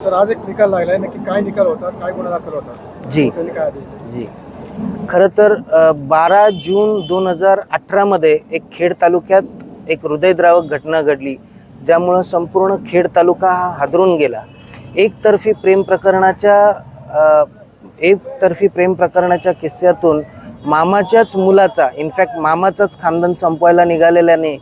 Sir आज एक निकाल लागलाय. नक्की काय निकाल होता? काय गुन्हा दाखल होता? जी. त्यांनी काय आदेश दिले? जी. खरं तर बारा जून दोन हजार अठरामध्ये एक खेड तालुक्यात एक हृदयद्रावक घटना घडली ज्यामुळं संपूर्ण खेड तालुका हा हादरून गेला. एकतर्फी प्रेम प्रकरणाच्या अ, एकतर्फी प्रेम प्रकरणाच्या किस्स्यातून मामाच्याच मुलाचा इनफॅक्ट मामाचाच खानदान संपवायला निघालेल्याने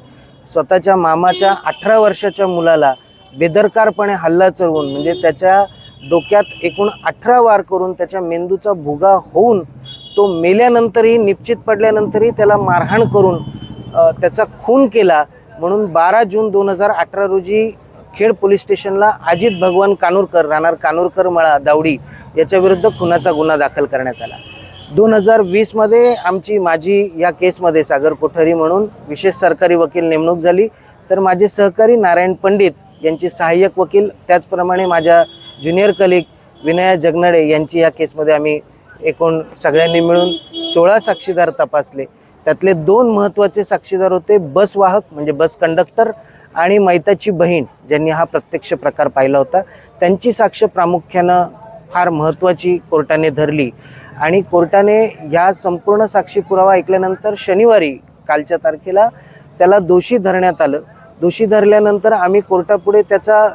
स्वतःच्या मामाच्या अठरा वर्षाच्या मुलाला बेदरकारपणे हल्ला चढवून म्हणजे त्याच्या डोक्यात एकूण अठरा वार करून त्याच्या मेंदूचा भुगा होऊन तो मेल्यानंतरही निश्चित पडल्यानंतरही त्याला मारहाण करून त्याचा खून केला. म्हणून बारा जून दोन हजार अठरा रोजी खेड पोलीस स्टेशनला अजित भगवान कानूरकर राहणार कानूरकर मळा दावडी याच्याविरुद्ध खुनाचा गुन्हा दाखल करण्यात आला. दोन हजार वीसमध्ये आमची माझी या केसमध्ये सागर कोठारी म्हणून विशेष सरकारी वकील नेमणूक झाली. तर माझे सहकारी नारायण पंडित यांचे सहाय्यक वकील त्याचप्रमाणे माझ्या ज्युनियर कलिग विनया जगनाडे यांची या केसमध्ये आम्ही एकूण सगळ्यांनी मिळून सोळा साक्षीदार तपासले. त्यातले दोन महत्त्वाचे साक्षीदार होते बस वाहक म्हणजे बस कंडक्टर आणि मैताची बहीण ज्यांनी हा प्रत्यक्ष प्रकार पाहिला होता. त्यांची साक्ष प्रामुख्यानं फार महत्त्वाची कोर्टाने धरली आणि कोर्टाने या संपूर्ण साक्षी पुरावा ऐकल्यानंतर शनिवारी कालच्या तारखेला त्याला दोषी धरण्यात आलं. दोषी धरल्यानंतर आम्ही कोर्टापुढे त्याचा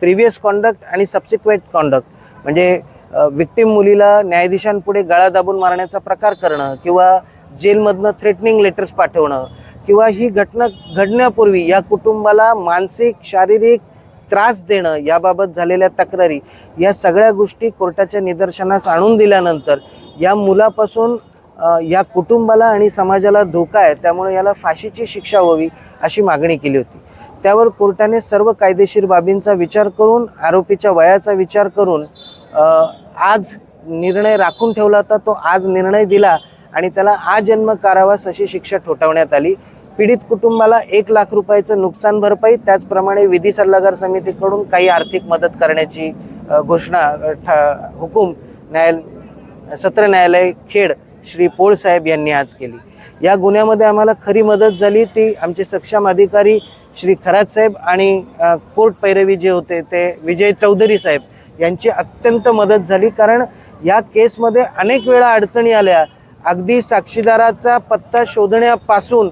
प्रिव्हियस कॉन्डक्ट आणि सबसिक्वेंट कॉन्डक्ट म्हणजे विक्टीम मुलीला न्यायाधीशांपुढे गळा दाबून मारण्याचा प्रकार करणं किंवा जेलमधनं थ्रेटनिंग लेटर्स पाठवणं किंवा ही घटना घडण्यापूर्वी या कुटुंबाला मानसिक शारीरिक त्रास देणं याबाबत झालेल्या तक्रारी या सगळ्या गोष्टी कोर्टाच्या निदर्शनास आणून दिल्यानंतर या मुलापासून या कुटुंबाला आणि समाजाला धोका आहे त्यामुळे याला फाशीची शिक्षा व्हावी अशी मागणी केली होती. त्यावर कोर्टाने सर्व कायदेशीर बाबींचा विचार करून आरोपीच्या वयाचा विचार करून आज निर्णय राखून ठेवला होता तो आज निर्णय दिला आणि त्याला आजन्म कारावास अशी शिक्षा ठोठावण्यात आली. पीडित कुटुंबाला एक लाख रुपयाचं नुकसान भरपाई त्याचप्रमाणे विधी सल्लागार समितीकडून काही आर्थिक मदत करण्याची घोषणा ठा- हुकूम न्यायाल सत्र न्यायालय खेड श्री पोळ साहेब यांनी आज केली. या गुन्ह्यामध्ये आम्हाला खरी मदत झाली. ती आमचे सक्षम अधिकारी श्री खरात साहेब आणि कोर्ट पैरवी जे होते ते विजय चौधरी साहेब यांची अत्यंत मदत झाली. कारण या केसमध्ये अनेक वेळा अडचणी आल्या. अगदी साक्षीदाराचा पत्ता शोधण्यापासून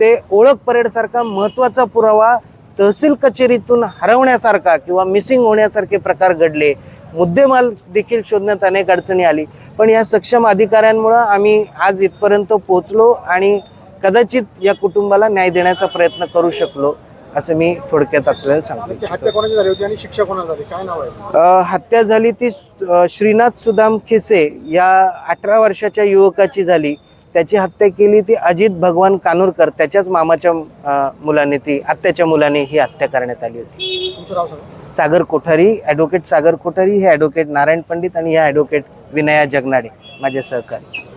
ते ओळख परेडसारखा महत्त्वाचा पुरावा तहसील कचेरीतून हरवण्यासारखा किंवा मिसिंग होण्यासारखे प्रकार घडले मुद्देमाल देखील शोधण्यात अनेक अडचणी आली. पण या सक्षम अधिकाऱ्यांमुळं आम्ही आज इथपर्यंत पोहोचलो आणि कदाचित या कुटुंबाला न्याय देण्याचा प्रयत्न करू शकलो असं मी थोडक्यात आपल्याला सांगतो. इच्छितो. हत्या कोणाची झाली होती आणि शिक्षा कोणाला झाली? काय नाव आहे? हत्या झाली ती श्रीनाथ सुदाम खिसे या अठरा वर्षाच्या युवकाची झाली. त्याची हत्या केली ती अजित भगवान कानूरकर त्याच्याच मामाच्या मुलाने ती आत्याच्या मुलाने ही हत्या करण्यात आली होती. सागर कोठारी ॲडव्होकेट सागर कोठारी हे ॲडव्होकेट नारायण पंडित आणि हे ॲडव्होकेट विनया जगनाडे माझे सहकारी.